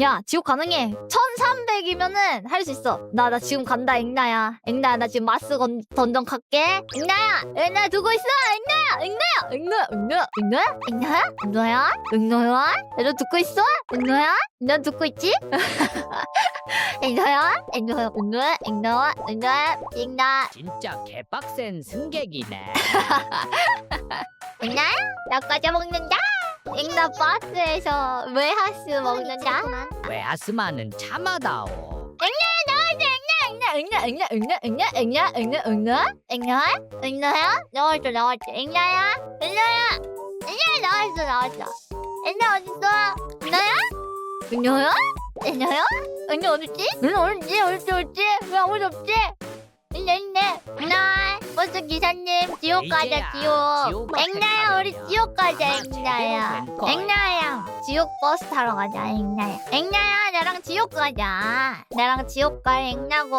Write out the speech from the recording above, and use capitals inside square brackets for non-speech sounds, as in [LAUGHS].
야 지옥 가능해. 1300이면은 할 수 있어. 나 나 지금 간다 앵나야. 앵나야 나 지금 마스 건, 던전 갈게. 앵나야 앵나 두고 있어? 앵나야 앵나야 앵나야 앵나야 앵나야? 앵나야? 앵나야? 앵나 듣고 있어? 앵나야? 앵나 듣고 있지? [LAUGHS] 앵나야? 앵나야 앵나야 앵나야 앵나야 앵나 진짜 개빡센 승객이네. [LAUGHS] 앵나야 나 과자 먹는다. 앵나 버스에서 웨하스 먹는다 왜 아스마는 참아다오. 앵나 앵나 앵나 앵나 앵나 앵나 앵나 앵나 앵나 앵나야 나왔어 나왔어 앵나야 앵나야 앵나 나왔어 나왔어 앵나 어딨어 앵나야 앵나야 앵나야 앵나 어딨지 앵나 어딨지 어딨지 어딨지 왜 아무도 없지 버스 기사님 지옥 가자 지옥. 앵나야 우리 지옥 가자 아마 앵나야. 앵나야 지옥 버스 타러 가자 앵나야. 앵나야 나랑 지옥 가자. 나랑 지옥 갈 앵나고